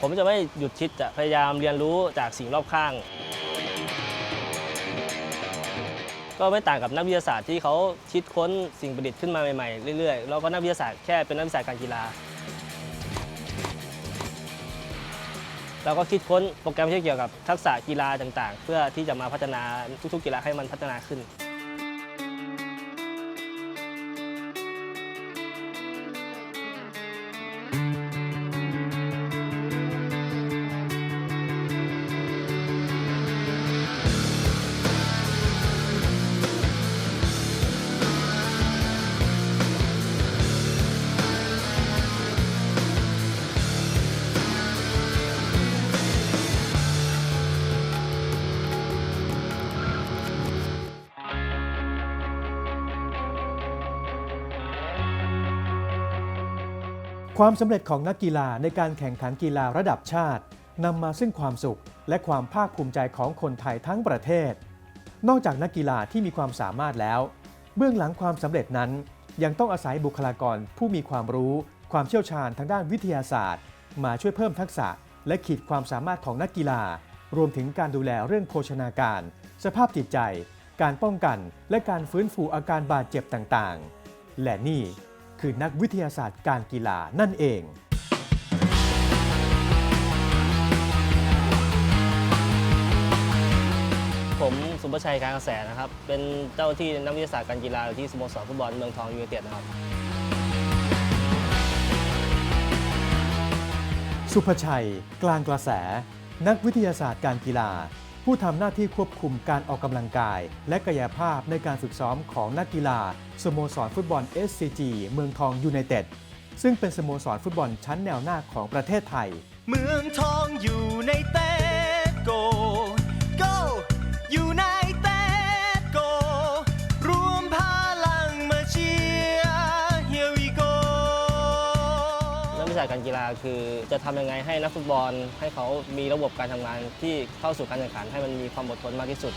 ผมจะไม่หยุดคิดจะพยายามเรียนรู้จากสิ่งรอบข้าง ก็ไม่ต่างกับนักวิทยาศาสตร์ที่เขาคิดค้นสิ่งประดิษฐ์ขึ้นมาใหม่ๆเรื่อยๆแล้วก็นักวิทยาศาสตร์แค่เป็นนักวิทยาศาสตร์การกีฬาเราก็คิดค้นโปรแกรมที่เกี่ยวกับทักษะกีฬาต่างๆ เพื่อที่จะมาพัฒนาทุกๆกีฬาให้มันพัฒนาขึ้น ความสำเร็จของนักกีฬาในการแข่งขันกีฬาระดับชาตินำมาซึ่งความสุข และความภาคภูมิใจของคนไทยทั้งประเทศ นอกจากนักกีฬาที่มีความสามารถแล้ว เบื้องหลังความสำเร็จนั้น ยังต้องอาศัยบุคลากรผู้มีความรู้ ความเชี่ยวชาญทางด้านวิทยาศาสตร์ มาช่วยเพิ่มทักษะ และขีดความสามารถของนักกีฬา รวมถึงการดูแลเรื่องโภชนาการ สภาพจิตใจ การป้องกัน และการฟื้นฟูอาการบาดเจ็บต่างๆ และนี่ คือนักวิทยาศาสตร์การกีฬานั่นเองผมสุภชัยการกระแสนะครับ เป็นเจ้าที่นักวิทยาศาสตร์การกีฬาอยู่ที่สโมสรฟุตบอลเมืองทองยูไนเต็ดนะครับ สุภชัย กลางกระแส นักวิทยาศาสตร์การกีฬา ผู้ทำหน้าที่ควบคุมการออกกำลังกาย และกายภาพในการฝึกซ้อมของนักกีฬาสโมสรฟุตบอล SCG เมืองทองยูไนเต็ดซึ่งเป็นสโมสรฟุตบอลชั้นแนวหน้าของประเทศไทย เมืองทองอยู่ในเตดโก นักาการกีฬาคือจะทำยังไงให้นักฟุตบอล ให้เขามีระบบการทำงานที่เข้าสู่การแข่งขันให้มันมีความอดทนมากที่สุด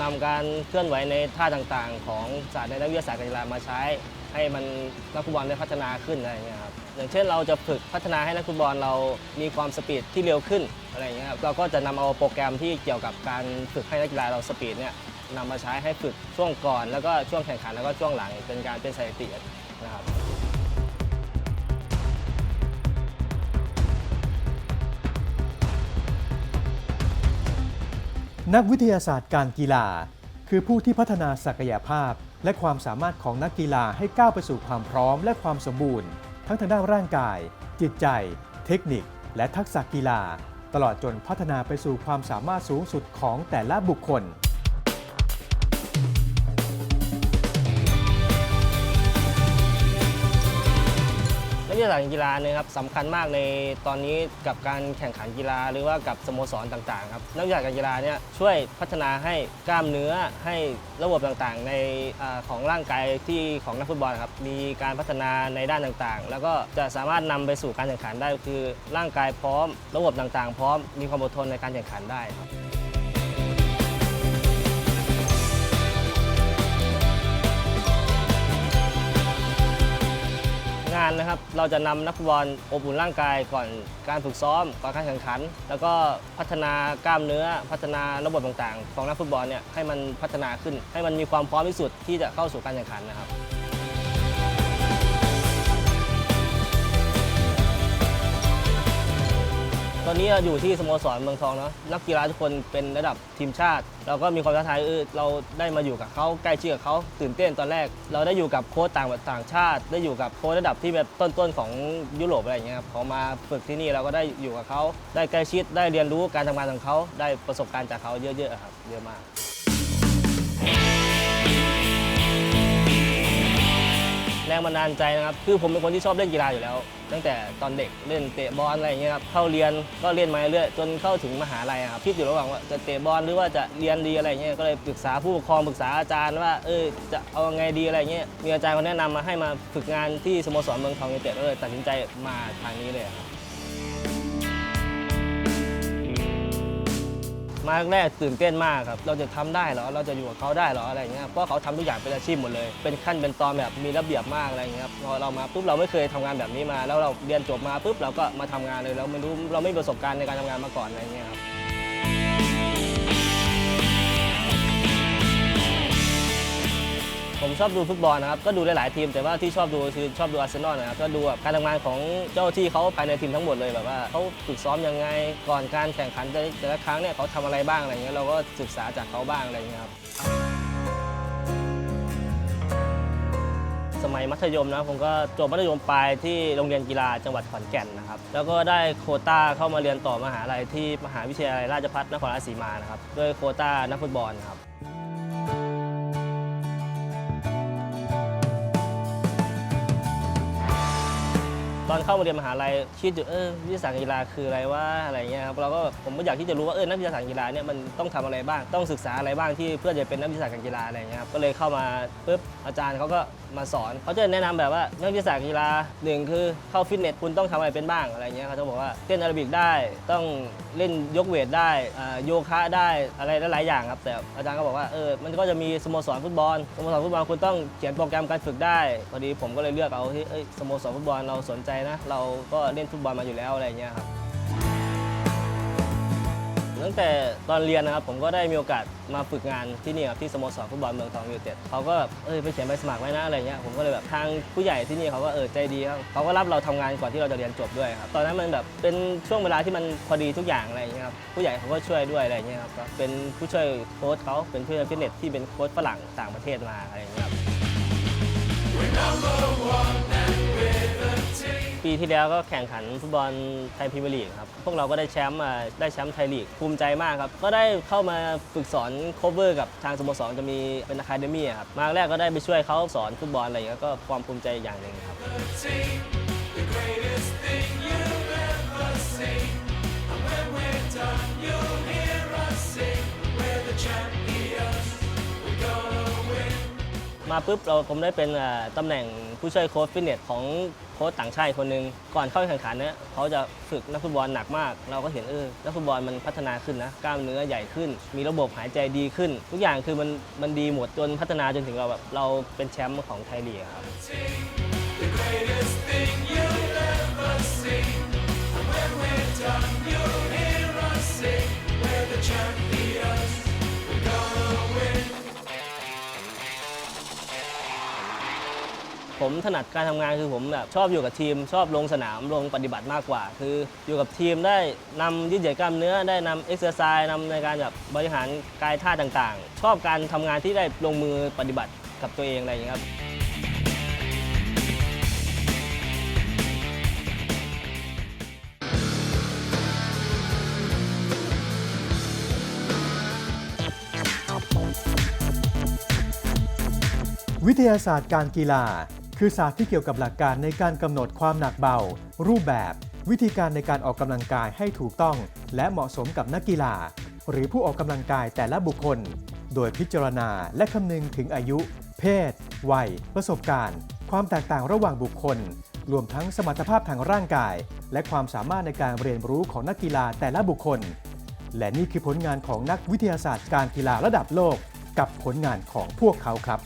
นำการเคลื่อนไหวในท่าต่างๆ ของศาสตร์ในนักวิทยาศาสตร์การกีฬามาใช้ ให้มันนักฟุตบอลได้พัฒนาขึ้นอะไรอย่างเงี้ยครับอย่างเช่นเราจะฝึกพัฒนาให้นักฟุตบอลเรามีความสปีดที่เร็วขึ้นอะไรอย่างเงี้ยครับเราก็จะนำเอาโปรแกรมที่เกี่ยวกับการฝึกให้นักกีฬาเราสปีดเนี่ยนำมาใช้ให้ฝึกช่วงก่อน แล้วก็ช่วงแข่งขันแล้วก็ช่วงหลังเป็นการเป็นสถิติ นะครับนักวิทยาศาสตร์การกีฬา คือผู้ที่พัฒนาศักยภาพ และความสามารถของนักกีฬาให้ก้าวไปสู่ความพร้อมและความสมบูรณ์ ทั้งทางด้านร่างกาย จิตใจ เทคนิค และทักษะกีฬา ตลอดจนพัฒนาไปสู่ความสามารถสูงสุดของแต่ละบุคคล ทยาศาสตร์การกีฬานี่ยครับสำคัญมากในตอนนี้กับการแข่งขันกีฬา หรือว่ากับสโมสรต่างๆครับนักวิทยาการกีฬาเนี่ยช่วยพัฒนาให้กล้ามเนื้อให้ระบบต่างๆ ในอของร่างกายที่ของนักฟุตบอลครับมีการพัฒนาในด้านต่างๆ แล้วก็จะสามารถนำไปสู่การแข่งขันได้คือ ร่างกายพร้อม ระบบต่างๆ พร้อมมีความอดทนในการแข่งขันได้ครับ งานนะครับ เราจะนำนักฟุตบอลอบอุ่นร่างกายก่อนการฝึกซ้อม ก่อนการแข่งขัน แล้วก็พัฒนากล้ามเนื้อ พัฒนาระบบต่างๆ ของนักฟุตบอลเนี่ยให้มันพัฒนาขึ้น ให้มันมีความพร้อมที่สุดที่จะเข้าสู่การแข่งขันนะครับ ตอนนี้เราอยู่ที่สโมสรเมืองทองเนาะนักกีฬาทุกคนเป็นระดับทีมชาติ เราก็มีความท้าทายเออเราได้มาอยู่กับเขาใกล้ชิดกับเขาตื่นเต้นตอนแรก เราได้อยู่กับโค้ชต่างต่างชาติ ได้อยู่กับโค้ชระดับที่แบบต้นๆของยุโรปอะไรอย่างเงี้ยครับเขามาฝึกที่นี่เราก็ได้อยู่กับเขาได้ใกล้ชิดได้เรียนรู้การทำงานของเขาได้ประสบการณ์จากเขาเยอะๆครับเยอะมาก แรงบันดาลใจนะครับ คือผมเป็นคนที่ชอบเล่นกีฬาอยู่แล้ว ตั้งแต่ตอนเด็กเล่นเตะบอลอะไรอย่างเงี้ยครับ เข้าเรียนก็เล่นมาเรื่อยจนเข้าถึงมหาลัยครับคิดอยู่ระหว่างว่าจะเตะบอลหรือว่าจะเรียนดีอะไรเงี้ย ก็เลยปรึกษาผู้ปกครองปรึกษาอาจารย์ว่าเออจะเอาไงดีอะไรเงี้ย มีอาจารย์คนแนะนำมาให้มาฝึกงานที่สโมสรเมืองทองยูเนเต็ดก็เลยตัดสินใจมาทางนี้เลยครับ มาแรกตื่นเต้นมากครับ เราจะทำได้เหรอ เราจะอยู่กับเขาได้เหรออะไรเงี้ย เพราะเขาทำทุกอย่างเป็นอาชีพหมดเลย เป็นขั้นเป็นตอนแบบมีระเบียบมากอะไรเงี้ยครับ พอเรามาปุ๊บเราไม่เคยทำงานแบบนี้มา แล้วเราเรียนจบมาปุ๊บเราก็มาทำงานเลย เราไม่รู้เราไม่มีประสบการณ์ในการทำงานมาก่อนอะไรเงี้ยครับ ผมชอบดูฟุตบอลนะครับก็ดูหลายๆทีม แต่ว่าที่ชอบดูคือชอบดูอาร์เซนอลนะครับก็ดูแบบการทำงานของเจ้าที่เขาภายในทีมทั้งหมดเลยแบบว่าเขาฝึกซ้อมยังไงก่อนการแข่งขันแต่แต่ละครั้งเนี่ยเขาทำอะไรบ้างอะไรเงี้ยเราก็ศึกษาจากเขาบ้างอะไรเงี้ยครับสมัยมัธยมนะผมก็จบมัธยมปลายที่โรงเรียนกีฬาจังหวัดขอนแก่นนะครับแล้วก็ได้โคต้าเข้ามาเรียนต่อมหาลัยที่มหาวิทยาลัยราชภัฏนครราชสีมานะครับด้วยโคต้านักฟุตบอลครับ ตอนเข้ามาเรียนมหาลัยคิดอยู่เออวิทยาศาสตร์กีฬาคืออะไรว่าอะไรเงี้ยครับเราก็ผมก็อยากที่จะรู้ว่าเออนักวิทยาศาสตร์กีฬาเนี่ยมันต้องทำอะไรบ้างต้องศึกษาอะไรบ้างที่เพื่อจะเป็นนักวิทยาศาสตร์การกีฬาอะไรเงี้ยครับก็เลยเข้ามาปุ๊บอาจารย์เขาก็มาสอนเขาจะแนะนำแบบว่านักวิทยาศาสตร์การกีฬาหนึ่งคือเข้าฟิตเนสคุณต้องทำอะไรเป็นบ้างอะไรเงี้ยเขาจะบอกว่าเต้นแอโรบิกได้ ต้องเล่นยกเวทได้โยคะได้อะไรหลายๆอย่างครับแต่อาจารย์ก็บอกว่าเออมันก็จะมีสโมสรฟุตบอลสโมสรฟุตบอลคุณต้องเขียนโปรแกรมการฝึกได้พอดีผมก็เลยเลือกเอาที่สโมสรฟุตบอลเราสนใจนะ เราก็เล่นฟุตบอลมาอยู่แล้วอะไรเงี้ยครับ ตั้งแต่ตอนเรียนนะครับผมก็ได้มีโอกาสมาฝึกงานที่นี่ครับที่สโมสรฟุตบอลเมืองทองยูไนเต็ดเขาก็แบบเออไปเขียนใบสมัครไว้นะอะไรเงี้ยผมก็เลยแบบทางผู้ใหญ่ที่นี่เขาก็เออใจดีครับเขาก็รับเราทำงานก่อนที่เราจะเรียนจบด้วยครับตอนนั้นมันแบบเป็นช่วงเวลาที่มันพอดีทุกอย่างอะไรเงี้ยครับผู้ใหญ่เขาก็ช่วยด้วยอะไรเงี้ยครับเป็นผู้ช่วยโค้ชเขาเป็นผู้ช่วยฟิตเนสที่เป็นโค้ชฝรั่งต่างประเทศมาอะไรเงี้ยครับ ปีที่แล้วก็แข่งขันฟุตบอลไทยพรีเมียร์ลีกครับ พวกเราก็ได้แชมป์มาได้แชมป์ไทยลีกภูมิใจมากครับ ก็ได้เข้ามาฝึกสอนโคเวอร์กับทางสโมสรจะมีเป็นอะคาเดมี่ครับ มาแรกก็ได้ไปช่วยเขาสอนฟุตบอลอะไรอย่างเงี้ก็ความภูมิใจอย่างหนึ่งครับ มาปุ๊บเราผมได้เป็นตำแหน่งผู้ช่วยโค้ชฟิตเนสของโค้ชต่างชาติคนหนึ่งก่อนเข้าแข่งขันเนี่ยเขาจะฝึกนักฟุตบอลหนักมาก เราก็เห็นเออนักฟุตบอลมันพัฒนาขึ้นนะกล้ามเนื้อใหญ่ขึ้น มีระบบหายใจดีขึ้น ทุกอย่างคือมันมันดีหมดจนพัฒนาจนถึงเราแบบเราเป็นแชมป์ของไทยลีกครับ ผมถนัดการทำงานคือผมแบบชอบอยู่กับทีม ชอบลงสนามลงปฏิบัติมากกว่า คืออยู่กับทีมได้นำยืดเหยียดกล้ามเนื้อได้นำเอ็กซ์เซอร์ไซส์นำในการแบบบริหารกายท่าต่างๆ ชอบการทำงานที่ได้ลงมือปฏิบัติกับตัวเองอะไรอย่างเงี้ครับวิทยาศาสตร์การกีฬา คือศาสตร์ที่เกี่ยวกับหลักการในการกำหนดความหนักเบา รูปแบบ วิธีการในการออกกำลังกายให้ถูกต้อง และเหมาะสมกับนักกีฬา หรือผู้ออกกำลังกายแต่ละบุคคล โดยพิจารณาและคำนึงถึงอายุ เพศ วัย ประสบการณ์ ความแตกต่างระหว่างบุคคล รวมทั้งสมรรถภาพทางร่างกาย และความสามารถในการเรียนรู้ของนักกีฬาแต่ละบุคคล และนี่คือผลงานของนักวิทยาศาสตร์การกีฬาระดับโลก กับผลงานของพวกเขาครับ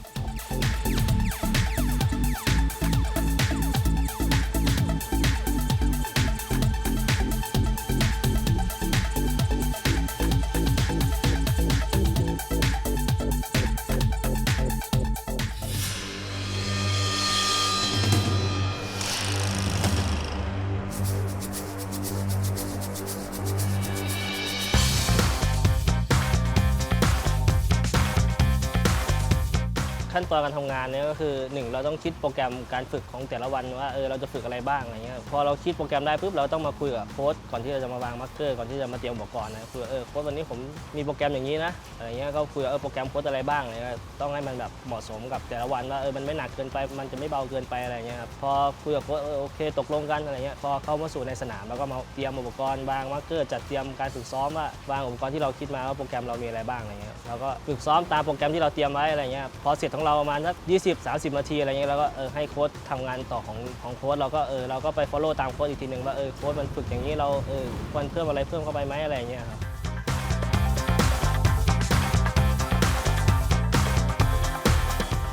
ตอนการทำงานเนี่ยก็คือหนึ่งเราต้องคิดโปรแกรมการฝึกของแต่ละวันว่าเออเราจะฝึกอะไรบ้างอะไรเงี้ยพอเราคิดโปรแกรมได้ปุ๊บเราต้องมาคุยกับโค้ชก่อนที่เราจะมาวางมาร์กเกอร์ก่อนที่จะมาเตรียมอุปกรณ์นะคือเออโค้ชวันนี้ผมมีโปรแกรมอย่างนี้นะอะไรเงี้ยก็คุยเออโปรแกรมโค้ชอะไรบ้างอะไรเงี้ยต้องให้มันแบบเหมาะสมกับแต่ละวันว่าเออมันไม่หนักเกินไปมันจะไม่เบาเกินไปอะไรเงี้ยครับพอคุยกับโค้ชเออโอเคตกลงกันอะไรเงี้ยพอเข้ามาสู่ในสนามเราก็มาเตรียมอุปกรณ์วางมาร์กเกอร์จัดเตรียมการฝึกซ้อมว่าวางอุปกรณ์ที่เราคิดมาว่าโปรแกรมเรามีอะไรบ้างอะไรเงี้ยเราก็ฝึกซ้อมตามโปรแกรมที่เราเตรียมไว้อะไรเงี้ยพอเสร็จของเราประมาณสัก20 30 นาทีอะไรเงี้ยแล้วก็เออให้โค้ดทำงานต่อของของโค้ดเราก็เออเราก็ไป follow ตามโค้ดอีกทีหนึ่งว่าเออโค้ดมันฝึกอย่างนี้เราเออควรเพิ่มอะไรเพิ่มเข้าไปไหมอะไรเงี้ยครับ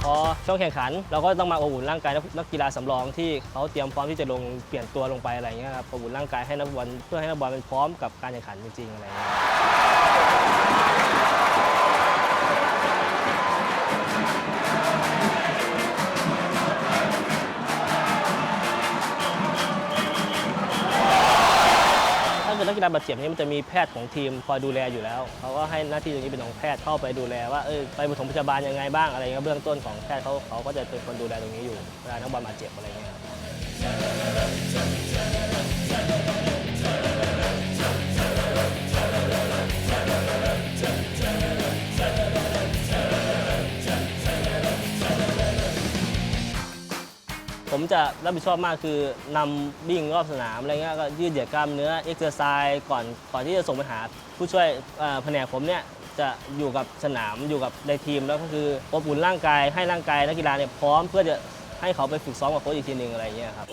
พอช่วงแข่งขันเราก็ต้องมาอบอุ่นร่างกายนักกีฬาสำรองที่เขาเตรียมพร้อมที่จะลงเปลี่ยนตัวลงไปอะไรเงี้ยครับอบอุ่นร่างกายให้นักบอลเพื่อให้นักบอลเป็นพร้อมกับการแข่งขันจริงๆอะไรเงี้ย นักกีฬาบาดเจ็บนี่มันจะมีแพทย์ของทีมคอยดูแลอยู่แล้วเขาก็ให้หน้าที่ตรงนี้เป็นของแพทย์เข้าไปดูแลว่าเออไปปฐมพยาบาลยังไงบ้างอะไรเงี้ยเบื้องต้นของแพทย์เขาเขาก็จะเป็นคนดูแลตรงนี้อยู่เวลานักบอลบาดเจ็บอะไรเงี้ย ผมจะรับผิดชอบมากคือนำวิ่งรอบสนามอะไรเงี้ยก็ยืดเหยียดกล้ามเนื้อเอ็กซ์เซอร์ไซส์ก่อนก่อนที่จะส่งไปหา ผู้ช่วยเอ่อแผนกผมเนี่ยจะอยู่กับสนามอยู่กับในทีมแล้วก็คืออบอุ่นร่างกายให้ร่างกายนักกีฬาเนี่ยพร้อมเพื่อจะให้เขาไปฝึกซ้อมกับโค้ชอีกทีหนึ่งอะไรเงี้ยครับ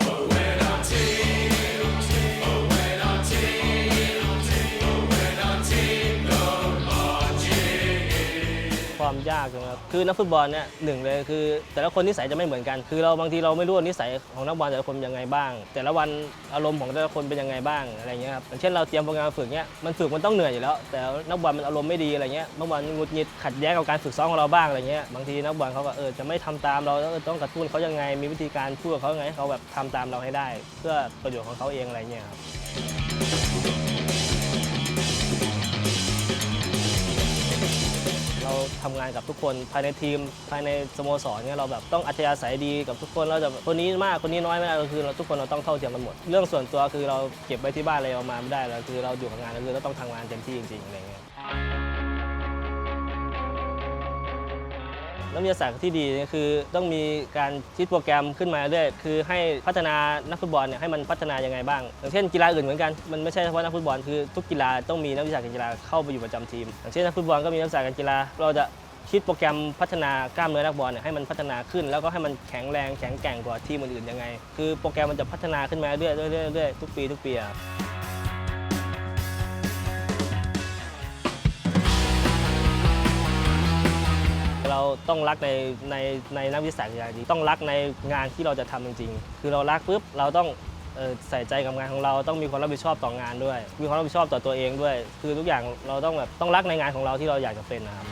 ความยากนะครับคือนักฟุตบอลเนี่ยหนึ่งเลยคือ แต่ละคนนิสัยจะไม่เหมือนกัน คือเราบางทีเราไม่รู้ว่านิสัยของนักบอลแต่ละคนยังไงบ้าง แต่ละวันอารมณ์ของแต่ละคนเป็นยังไงบ้างอะไรเงี้ยครับอย่างเช่นเราเตรียมโปรแกรมฝึกเนี้ยมันฝึกมันต้องเหนื่อยอยู่แล้ว แต่นักบอลมันอารมณ์ไม่ดีอะไรเงี้ยนักบอลหงุดหงิดขัดแย้งกับการฝึกซ้อมของเราบ้างอะไรเงี้ยบางทีนักบอลเขาก็เออจะไม่ทำตามเราแล้วเออต้องกระตุ้นเขายังไงมีวิธีการพูดกับเขายังไงให้เขาแบบทำตามเราให้ได้ เพื่อประโยชน์ของเขาเองอะไรเงี้ยครับ ราทำงานกับทุกคนภายในทีม ภายในสโมสรเนี่ยเราแบบต้องอัธยาศัยดีกับทุกคนเราจะคนนี้มากคนนี้น้อยไม่ได้เราคือเราทุกคนเราต้องเท่าเทียมกันหมด เรื่องส่วนตัวคือเราเก็บไว้ที่บ้านอะไรออกมาไม่ได้แล้วคือเราอยู่กับงานก็คือเราต้องทำงานเต็มที่จริงๆอะไรเงี้ย นักวิทยาศาสตร์ที่ดีเนี่ยคือต้องมีการคิดโปรแกรมขึ้นมาเรื่อยคือให้พัฒนานักฟุตบอลเนี่ยให้มันพัฒนายังไงบ้าง อย่างเช่นกีฬาอื่นเหมือนกันมันไม่ใช่เฉพาะนักฟุตบอลคือทุกกีฬาต้องมีนักวิชาการกีฬาเข้าไปอยู่ประจำทีม อย่างเช่นนักฟุตบอลก็มีนักวิชาการกีฬาเราจะคิดโปรแกรมพัฒนากล้ามเนื้อนักบอลเนี่ยให้มันพัฒนาขึ้น แล้วก็ให้มันแข็งแรงแข็งแกร่งกว่าทีมอื่นๆยังไง คือโปรแกรมมันจะพัฒนาขึ้นมาเรื่อยๆเรื่อยๆเรื่อยทุกปีทุกปีอะ เราต้องรักในในในนักวิทยาศาสตร์อย่างดีต้องรักในงานที่เราจะทำจริง ๆ คือเรารักปุ๊บเราต้องออใส่ใจกับงานของเราต้องมีความรับผิดชอบต่องานด้วย มีความรับผิดชอบต่อตัวเองด้วย คือทุกอย่างเราต้องแบบต้องรักในงานของเราที่เราอยากจะเป็นนะครับ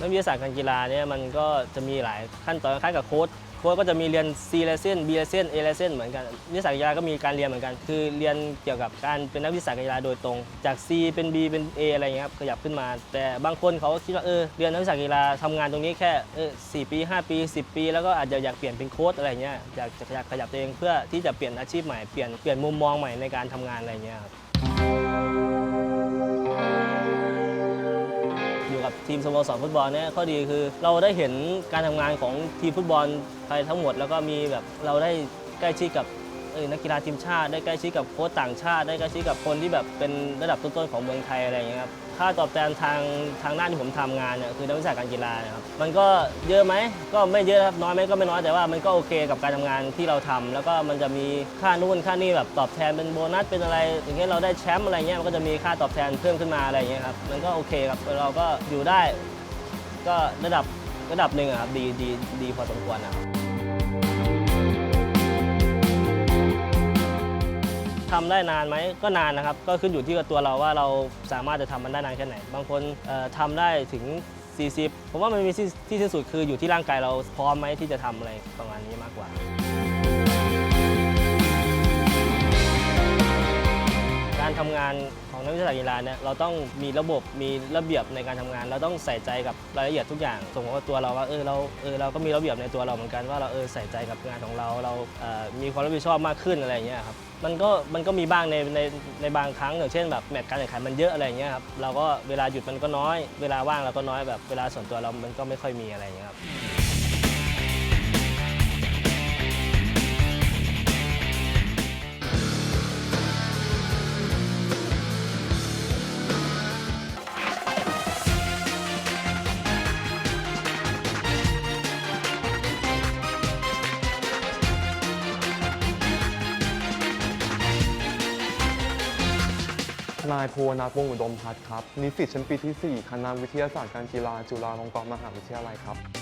นักวิทยาศาสตร์การกีฬาเนี่ยมันก็จะมีหลายขั้นตอนคล้ายกับโค้ช ค้ชก็จะมีเรียน C lesson B lesson A lesson เหมือนกันวิทยาศาสตร์การกีฬาก็มีการเรียนเหมือนกัน คือเรียนเกี่ยวกับการเป็นนักวิทยาศาสตร์การกีฬาโดยตรง จาก C เป็น B เป็น A อะไรเงี้ยครับขยับขึ้นมา แต่บางคนเขาคิดว่าเออเรียนนักวิทยาศาสตร์กีฬาทำงานตรงนี้แค่เออ4ปี 5 ปี 10 ปี แล้วก็อาจจะอยากเปลี่ยนเป็นโค้ชอะไรเงี้ยอยากจะขยับขยับตัวเองเพื่อที่จะเปลี่ยนอาชีพใหม่เปลี่ยนเปลี่ยนมุมมองใหม่ในการทำงานอะไรเงี้ยครับ ทีมสโมสรฟุตบอลเนี่ยข้อดีคือเราได้เห็นการทำงานของทีมฟุตบอลไทยทั้งหมด แล้วก็มีแบบเราได้ใกล้ชิดกับ นักกีฬาทีมชาติ ได้ใกล้ชิดกับโค้ชต่างชาติ ได้ใกล้ชิดกับคนที่แบบเป็นระดับต้นๆของเมืองไทยอะไรอย่างเงี้ยครับค่าตอบแทนทางทางด้านที่ผมทำงานเนี่ยคือนักวิชาการกีฬานะครับมันก็เยอะไหมก็ไม่เยอะครับน้อยไหมก็ไม่น้อยแต่ว่ามันก็โอเคกับการทำงานที่เราทำแล้วก็มันจะมีค่านู่นค่านี่แบบตอบแทนเป็นโบนัสเป็นอะไรอย่างเงี้ยเราได้แชมป์อะไรเงี้ยมันก็จะมีค่าตอบแทนเพิ่มขึ้นมาอะไรอย่างเงี้ยครับมันก็โอเคครับเราก็อยู่ได้ ก็ระดับระดับหนึ่งครับดีดีดีพอสมควรนะครับ ทำได้นานไหมก็นานนะครับ ก็ขึ้นอยู่ที่ตัวเราว่าเราสามารถจะทำมันได้นานแค่ไหน บางคนเอ่อทำได้ถึง 40 ผมว่ามันมีที่ที่สิ้นสุดคืออยู่ที่ร่างกายเราพร้อมไหมที่จะทำอะไรประมาณนี้มากกว่าการทำงาน ของนักวิชาการกีฬาเนี่ยเราต้องมีระบบมีระเบียบในการทำงาน เราต้องใส่ใจกับรายละเอียดทุกอย่างสมมติว่าตัวเราว่าเออเราเออเราก็มีระเบียบในตัวเราเหมือนกันว่าเราเออใส่ใจกับงานของเราเราเอ่อมีความรับผิดชอบมากขึ้นอะไรอย่างเงี้ยครับมันก็มันก็มีบ้างในในในบางครั้งอย่างเช่นแบบแมตช์การแข่งขันมันเยอะอะไรอย่างเงี้ยครับเราก็เวลาหยุดมันก็น้อย เวลาว่างเราก็น้อยแบบเวลาส่วนตัวเรามันก็ไม่ค่อยมีอะไรอย่างเงี้ยครับายภูวนาถวงศ์อุดมพัฒน์ครับ นิสิตชั้นปีที่ 4 คณะวิทยาศาสตร์การกีฬาจุฬาลงกรณ์มหาวิทยาลัยครับ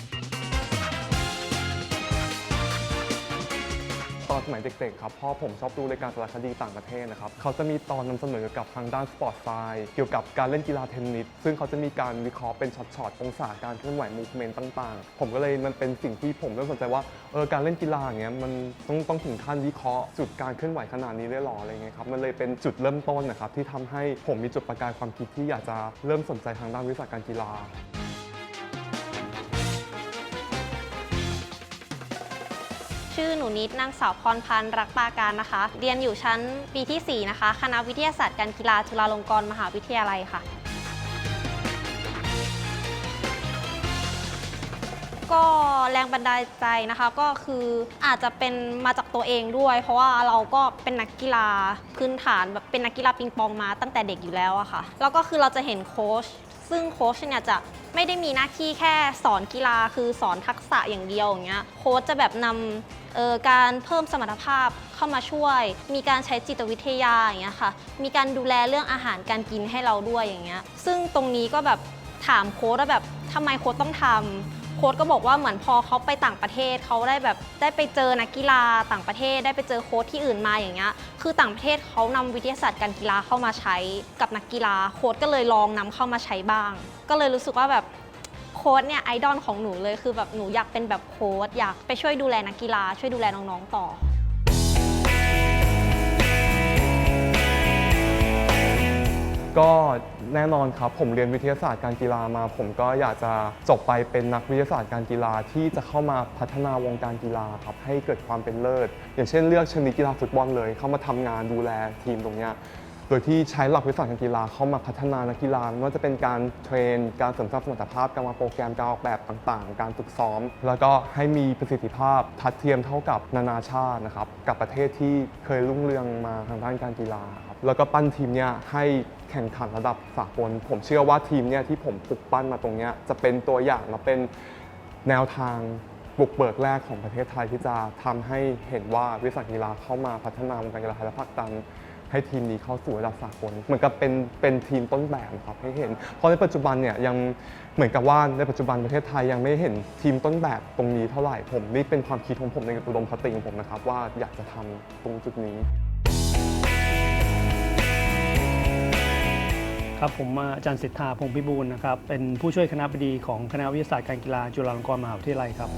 ตอนสมัยเด็กๆครับพ่อผมชอบดูรายการสารคดีต่างประเทศนะครับเขาจะมีตอนนำเสนอกับทางด้านสปอร์ตไซด์เกี่ยวกับการเล่นกีฬาเทนนิสซึ่งเขาจะมีการวิเคราะห์เป็นช็อตๆองศาการเคลื่อนไหวมูฟเมนต์ต่างๆ ผมก็เลยมันเป็นสิ่งที่ผมเริ่มสนใจว่าเออการเล่นกีฬาอย่างเงี้ยมันต้องต้องถึงขั้นวิเคราะห์จุดการเคลื่อนไหวขนาดนี้เลยหรออะไรเงี้ยครับมันเลยเป็นจุดเริ่มต้นนะครับที่ทำให้ผมมีจุดประกายความคิดที่อยากจะเริ่มสนใจทางด้านวิชาการกีฬา ชื่อหนูนิดนางสาวพรพันธ์รักปาการนะคะ เรียนอยู่ชั้นปีที่ 4 นะคะ คณะวิทยาศาสตร์การกีฬาจุฬาลงกรณ์มหาวิทยาลัยค่ะ ก็แรงบันดาลใจนะคะก็คืออาจจะเป็นมาจากตัวเองด้วย เพราะว่าเราก็เป็นนักกีฬาพื้นฐานแบบเป็นนักกีฬาปิงปองมาตั้งแต่เด็กอยู่แล้วอะค่ะแล้วก็คือเราจะเห็นโค้ชซึ่งโค้ชเนี่ยจะ ไม่ได้มีหน้าที่แค่สอนกีฬาคือสอนทักษะอย่างเดียวอย่างเงี้ยโค้ชจะแบบนำเอ่อการเพิ่มสมรรถภาพเข้ามาช่วย มีการใช้จิตวิทยาอย่างเงี้ยค่ะมีการดูแลเรื่องอาหารการกินให้เราด้วยอย่างเงี้ยซึ่งตรงนี้ก็แบบถามโค้ชว่าแบบทำไมโค้ชต้องทำ ค้ชก็บอกว่าเหมือนพอเขาไปต่างประเทศเขาได้แบบได้ไปเจอนักกีฬาต่างประเทศ ได้ไปเจอโค้ชที่อื่นมาอย่างเงี้ยคือต่างประเทศเขานำวิทยาศาสตร์การกีฬาเข้ามาใช้กับนักกีฬาโค้ชก็เลยลองนำเข้ามาใช้บ้าง ก็เลยรู้สึกว่าแบบโค้ชเนี่ยไอดอลของหนูเลยคือแบบหนูอยากเป็นแบบโค้ชอยากไปช่วยดูแลนักกีฬาช่วยดูแลน้องๆต่อก็ แน่นอนครับ ผมเรียนวิทยาศาสตร์การกีฬามา ผมก็อยากจะจบไปเป็นนักวิทยาศาสตร์การกีฬาที่จะเข้ามาพัฒนาวงการกีฬาครับให้เกิดความเป็นเลิศ อย่างเช่นเลือกชนิดกีฬาฟุตบอลเลย เข้ามาทำงานดูแลทีมตรงเนี้ยโดยที่ใช้หลักวิทยาศาสตร์การกีฬาเข้ามาพัฒนานักกีฬาไม่ว่าจะเป็นการเทรน การเสริมสร้างสมรรถภาพ การวางโปรแกรมการออกแบบต่างๆ การฝึกซ้อม แล้วก็ให้มีประสิทธิภาพทัดเทียมเท่ากับนานาชาตินะครับกับประเทศที่เคยรุ่งเรืองมาทางด้านการกีฬาครับแล้วก็ปั้นทีมเนี่ยให้ แข่งขันระดับสากลผมเชื่อว่าทีมเนี่ยที่ผมปลุกปั้นมาตรงเนี้ยจะเป็นตัวอย่างมาเป็นแนวทางบุกเบิกแรกของประเทศไทยที่จะทำให้เห็นว่าวิศาสตร์กีฬาเข้ามาพัฒนาวงการกีฬาไทยและผลักดันให้ทีมนี้เข้าสู่ระดับสากลเหมือนกับเป็นเป็นทีมต้นแบบครับให้เห็น เพราะในปัจจุบันเนี่ยยังเหมือนกับว่าในปัจจุบันประเทศไทยยังไม่เห็นทีมต้นแบบตรงนี้เท่าไหร่ผมนี่เป็นความคิดของผมในอุดมคติของผมนะครับว่าอยากจะทำตรงจุดนี้ ครับผมอาจารย์สิทธาพงศ์พิบูลนะครับ เป็นผู้ช่วยคณะบดีของคณะวิทยาศาสตร์การกีฬาจุฬาลงกรณ์มหาวิทยาลัยครับ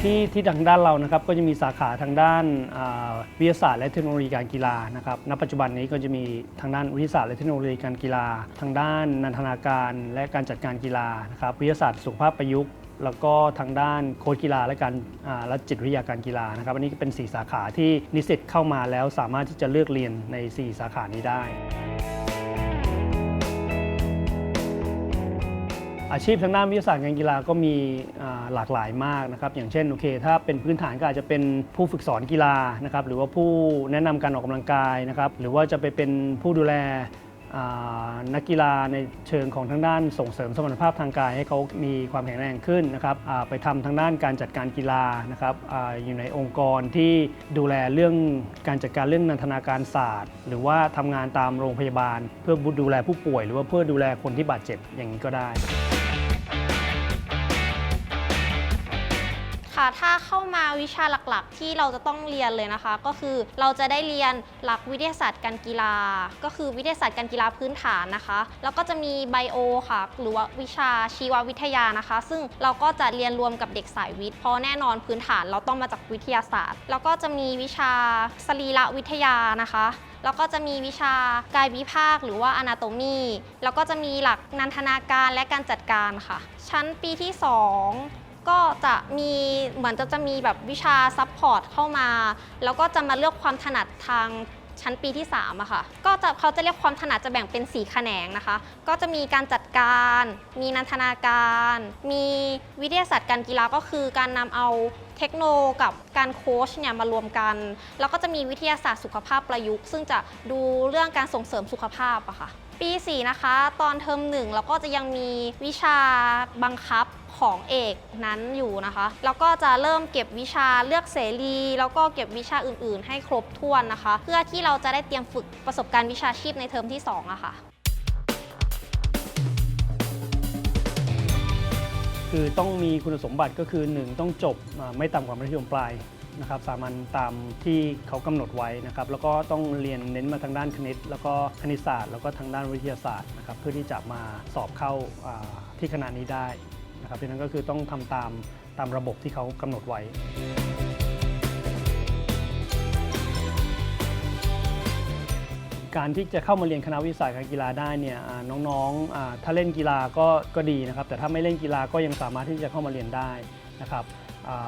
ที่ที่ทางด้านเรานะครับก็จะมีสาขาทางด้านาวิทยาศาสตร์ และเทคโนโลยีการกีฬานะครับณปัจจุบันนี้ก็จะมีทางด้านวิทยาศาสตร์และเทคโนโลยีการกีฬา ทางด้านนันทนาการและการจัดการกีฬานะครับวิทยาศาสตร์สุขภาพประยุกต์ แล้วก็ทางด้านโค้ชกีฬาและการและจิตวิทยาการกีฬานะครับอันนี้เป็น 4 สาขาที่นิสิตเข้ามาแล้วสามารถที่จะเลือกเรียนใน 4 สาขานี้ได้อาชีพทางด้านวิทยาศาสตร์การกีฬาก็มีหลากหลายมากนะครับอย่างเช่นโอเค ถ้าเป็นพื้นฐานก็อาจจะเป็นผู้ฝึกสอนกีฬานะครับหรือว่าผู้แนะนำการออกกำลังกายนะครับหรือว่าจะไปเป็นผู้ดูแล นักกีฬาในเชิงของทางด้านส่งเสริมสมรรถภาพทางกายให้เขามีความแข็งแรงขึ้นนะครับไปทำทางด้านการจัดการกีฬานะครับออยู่ในองค์กรที่ดูแลเรื่องการจัดการเรื่องนันทนาการศาสตร์ หรือว่าทำงานตามโรงพยาบาล เพื่อดูแลผู้ป่วย หรือว่าเพื่อดูแลคนที่บาดเจ็บอย่างนี้ก็ได้ ถ้าเข้ามาวิชาหลักๆ ที่เราจะต้องเรียนเลยนะคะ ก็คือเราจะได้เรียนหลักวิทยาศาสตร์การกีฬา ก็คือวิทยาศาสตร์การกีฬาพื้นฐานนะคะ แล้วก็จะมีไบโอค่ะ หรือว่าวิชาชีววิทยานะคะ ซึ่งเราก็จะเรียนรวมกับเด็กสายวิทย์เพราะแน่นอนพื้นฐานเราต้องมาจากวิทยาศาสตร์ แล้วก็จะมีวิชาสรีระวิทยานะคะแล้วก็จะมีวิชากายวิภาคหรือว่า anatomy แล้วก็จะมีหลักนันทนาการและการจัดการค่ะ ชั้นปีที่ 2 ก็จะมีเหมือนจะจะมีแบบวิชาซัพพอร์ตเข้ามา แล้วก็จะมาเลือกความถนัดทางชั้นปีที่3อะค่ะ ก็จะเขาจะเรียกความถนัดจะแบ่งเป็น4แขนงนะคะ ก็จะมีการจัดการ มีนันทนาการ มีวิทยาศาสตร์การกีฬาก็คือการนำเอาเทคโนกับการโค้ชเนี่ยมารวมกัน แล้วก็จะมีวิทยาศาสตร์สุขภาพประยุกต์ ซึ่งจะดูเรื่องการส่งเสริมสุขภาพอะค่ะ ปี 4 นะคะ ตอนเทอมหนึ่งเราก็จะยังมีวิชาบังคับของเอกนั้นอยู่นะคะ แล้วก็จะเริ่มเก็บวิชาเลือกเสรี แล้วก็เก็บวิชาอื่น ๆ ให้ครบถ้วนนะคะ เพื่อที่เราจะได้เตรียมฝึกประสบการณ์วิชาชีพในเทอมที่2อะค่ะคือต้องมีคุณสมบัติก็คือ 1 ต้องจบไม่ต่ำกว่ามัธยมปลาย นะครับสามัญตามที่เขากำหนดไว้นะครับแล้วก็ต้องเรียนเน้นมาทางด้านคณิต แล้วก็คณิตศาสตร์ แล้วก็ทางด้านวิทยาศาสตร์นะครับเพื่อที่จะมาสอบเข้าที่คณะนี้ได้นะครับดังนั้นก็คือต้องทำตามตามระบบที่เขากำหนดไว้การที่จะเข้ามาเรียนคณะวิทยาศาสตร์การกีฬาได้เนี่ยน้องๆถ้าเล่นกีฬาก็ก็ดีนะครับ แต่ถ้าไม่เล่นกีฬาก็ยังสามารถที่จะเข้ามาเรียนได้นะครับ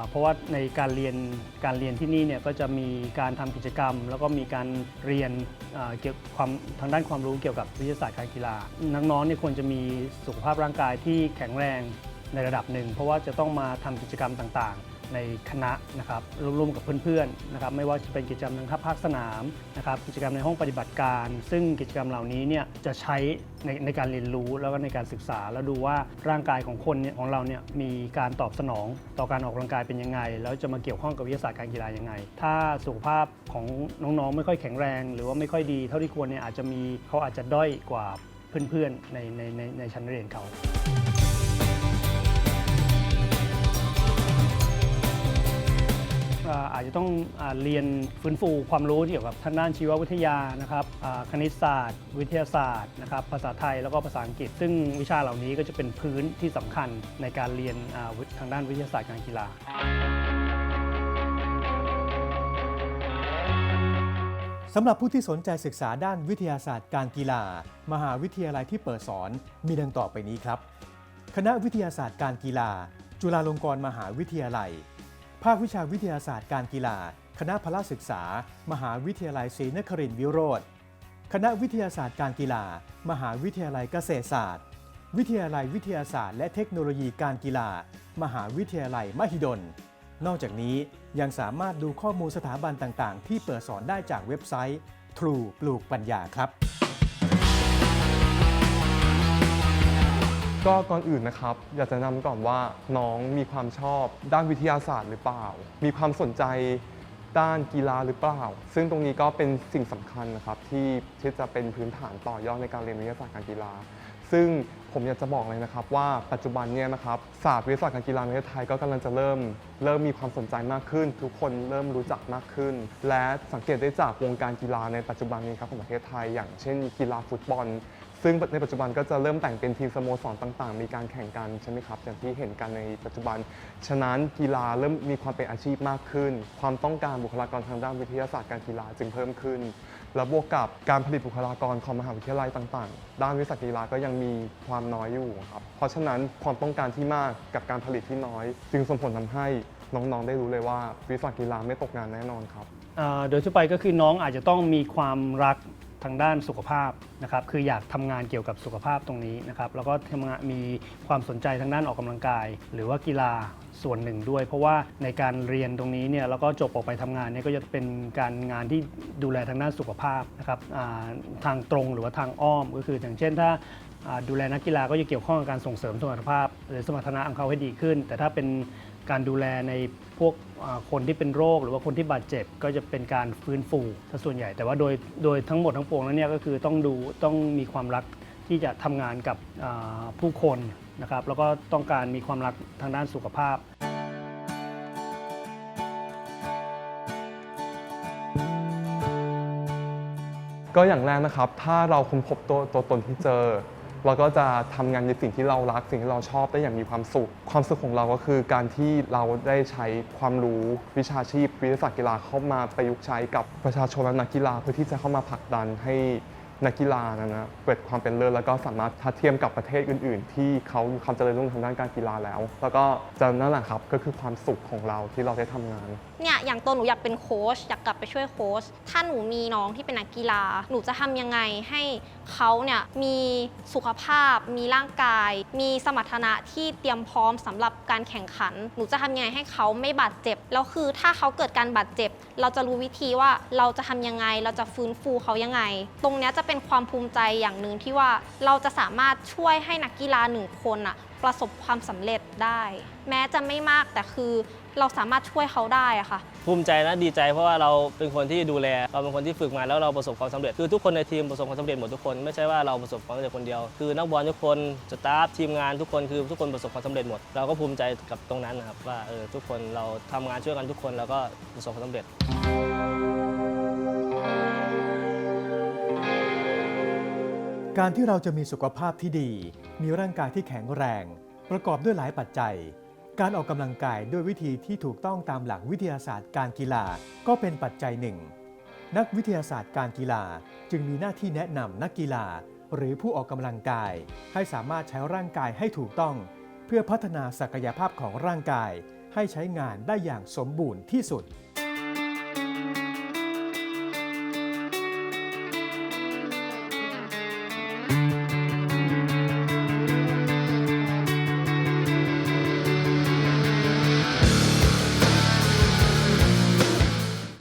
เพราะว่าในการเรียนการเรียนที่นี่เนี่ยก็จะมีการทำกิจกรรม แล้วก็มีการเรียนเกี่ยวความทางด้านความรู้เกี่ยวกับวิทยาศาสตร์การกีฬาน้องๆเนี่ยควรจะมีสุขภาพร่างกายที่แข็งแรงในระดับหนึ่ง เพราะว่าจะต้องมาทำกิจกรรมต่างๆ ในคณะนะครับร่วมกับเพื่อนๆนะครับไม่ว่าจะเป็นกิจกรรมทางภาคสนามนะครับกิจกรรมในห้องปฏิบัติการ ซึ่งกิจกรรมเหล่านี้เนี่ยจะใช้ในในการเรียนรู้แล้วก็ในการศึกษา แล้วดูว่าร่างกายของคนเนี่ยของเราเนี่ยมีการตอบสนองต่อการออกกำลังกายเป็นยังไง แล้วจะมาเกี่ยวข้องกับวิทยาศาสตร์การกีฬายังไง ถ้าสุขภาพของน้องๆ ไม่ค่อยแข็งแรง หรือว่าไม่ค่อยดี เท่าที่ควรเนี่ยอาจจะมีเขาอาจจะด้อยกว่าเพื่อนๆในในในในชั้นเรียนเขา อาจจะต้องเรียนฟื้นฟูความรู้เกี่ยวกับทางด้านชีววิทยานะครับคณิตศาสตร์ วิทยาศาสตร์นะครับภาษาไทยแล้วก็ภาษาอังกฤษ ซึ่งวิชาเหล่านี้ก็จะเป็นพื้นที่สำคัญในการเรียนทางด้านวิทยาศาสตร์การกีฬาสำหรับผู้ที่สนใจศึกษาด้านวิทยาศาสตร์การกีฬา มหาวิทยาลัยที่เปิดสอนมีดังต่อไปนี้ครับ คณะวิทยาศาสตร์การกีฬา จุฬาลงกรณ์มหาวิทยาลัย ภาควิชาวิทยาศาสตร์การกีฬา คณะพละศึกษา มหาวิทยาลัยศรีนครินทรวิโรธคณะวิทยาศาสตร์การกีฬา มหาวิทยาลัยเกษตรศาสตร์ วิทยาลัยวิทยาศาสตร์และเทคโนโลยีการกีฬา มหาวิทยาลัยมหิดล นอกจากนี้ยังสามารถดูข้อมูลสถาบันต่าง ๆ ที่เปิดสอนได้จากเว็บไซต์ True ปลูกปัญญาครับ ก็ก่อนอื่นนะครับ อยากจะนะนำก่อนว่าน้องมีความชอบด้านวิทยาศาสตร์หรือเปล่า มีความสนใจด้านกีฬาหรือเปล่า ซึ่งตรงนี้ก็เป็นสิ่งสำคัญนะครับที่ที่จะเป็นพื้นฐานต่อยอดในการเรียนวิทยาศาสตร์การกีฬา ซึ่งผมอยากจะบอกเลยนะครับว่าปัจจุบันเนี่ยนะครับศาสตร์วิทยาศาสตร์การกีฬาในประเทศไทยก็กำลังจะเริ่ม เริ่มมีความสนใจมากขึ้น ทุกคนเริ่มรู้จักมากขึ้น และสังเกตได้จากวงการกีฬาในปัจจุบันนี้ครับของประเทศไทย อย่างเช่นกีฬาฟุตบอล ซึ่งในปัจจุบันก็จะเริ่มแต่งเป็นทีมสโมสรต่างๆ มีการแข่งกันใช่ไหมครับ อย่างที่เห็นกันในปัจจุบัน ฉะนั้นกีฬาเริ่มมีความเป็นอาชีพมากขึ้น ความต้องการบุคลากรทางด้านวิทยาศาสตร์การกีฬาจึงเพิ่มขึ้น และบวกกับการผลิตบุคลากรของมหาวิทยาลัยต่างๆ ด้านวิทยาศาสตร์กีฬาก็ยังมีความน้อยอยู่ครับ เพราะฉะนั้นความต้องการที่มากกับการผลิตที่น้อย จึงส่งผลทำให้น้องๆ ได้รู้เลยว่าวิทยาศาสตร์กีฬาไม่ตกงานแน่นอนครับ โดยทั่วไปก็คือน้องอาจจะต้องมีความรัก ทางด้านสุขภาพนะครับคืออยากทำงานเกี่ยวกับสุขภาพตรงนี้นะครับแล้วก็ทำงานมีความสนใจทางด้านออกกำลังกาย หรือว่ากีฬาส่วนหนึ่งด้วย เพราะว่าในการเรียนตรงนี้เนี่ยแล้วก็จบออกไปทำงานเนี่ยก็จะเป็นการงานที่ดูแลทางด้านสุขภาพนะครับอ่าทางตรงหรือว่าทางอ้อมก็คืออย่างเช่นถ้า อ่าดูแลนักกีฬาก็จะเกี่ยวข้องกับการส่งเสริมสมรรถภาพ หรือสมรรถนะของเขาให้ดีขึ้น แต่ถ้าเป็น การดูแลในพวกคนที่เป็นโรคหรือว่าคนที่บาดเจ็บก็จะเป็นการฟื้นฟูซะส่วนใหญ่ แต่ว่าโดยโดยทั้งหมดทั้งปวงแล้วเนี่ยก็คือต้องดูต้องมีความรักที่จะทำงานกับผู้คนนะครับแล้วก็ต้องการมีความรักทางด้านสุขภาพก็อย่างแรกนะครับ ถ้าเราค้นพบตัวตัวตนที่เจอ เราก็จะทำงานในสิ่งที่เรารักสิ่งที่เราชอบได้อย่างมีความสุข ความสุขของเราก็คือการที่เราได้ใช้ความรู้วิชาชีพวิทยาศาสตร์กีฬาเข้ามาประยุกต์ใช้กับประชาชนและนักกีฬาเพื่อที่จะเข้ามาผลักดันให้นักกีฬานะนะเกิดความเป็นเลิศแล้วก็สามารถทัดเทียมกับประเทศอื่น ๆ ที่เขามีความเจริญรุ่งเรืองทางด้านการกีฬาแล้ว แล้วก็จะนั่นแหละครับก็คือความสุขของเราที่เราได้ทำงานเนี่ยอย่างตัวหนูอยากเป็นโค้ชอยากกลับไปช่วยโค้ชถ้าหนูมีน้องที่เป็นนักกีฬา หนูจะทำยังไงให้เขาเนี่ยมีสุขภาพ มีร่างกาย มีสมรรถนะที่เตรียมพร้อมสำหรับการแข่งขัน หนูจะทำยังไงให้เขาไม่บาดเจ็บ แล้วคือถ้าเขาเกิดการบาดเจ็บ เราจะรู้วิธีว่าเราจะทำยังไง เราจะฟื้นฟูเขายังไง ตรงนี้จะเป็นความภูมิใจอย่างหนึ่งที่ว่าเราจะสามารถช่วยให้นักกีฬาหนึ่งคนอะประสบความสำเร็จได้ แม้จะไม่มากแต่คือ เราสามารถช่วยเขาได้อะค่ะ ภูมิใจนะดีใจเพราะว่าเราเป็นคนที่ดูแล เราเป็นคนที่ฝึกมาแล้วเราประสบความสำเร็จ คือทุกคนในทีมประสบความสำเร็จหมดทุกคนไม่ใช่ว่าเราประสบความสำเร็จคนเดียว คือนักบอลทุกคนสตาฟทีมงานทุกคนคือทุกคนประสบความสำเร็จหมด เราก็ภูมิใจกับตรงนั้นนะครับว่าเออทุกคนเราทำงานช่วยกันทุกคนแล้วก็ประสบความสำเร็จ การที่เราจะมีสุขภาพที่ดี มีร่างกายที่แข็งแรง ประกอบด้วยหลายปัจจัย การออกกำลังกายด้วยวิธีที่ถูกต้องตามหลักวิทยาศาสตร์การกีฬาก็เป็นปัจจัยหนึ่ง นักวิทยาศาสตร์การกีฬาจึงมีหน้าที่แนะนำนักกีฬา หรือผู้ออกกำลังกาย ให้สามารถใช้ร่างกายให้ถูกต้อง เพื่อพัฒนาศักยภาพของร่างกาย ให้ใช้งานได้อย่างสมบูรณ์ที่สุด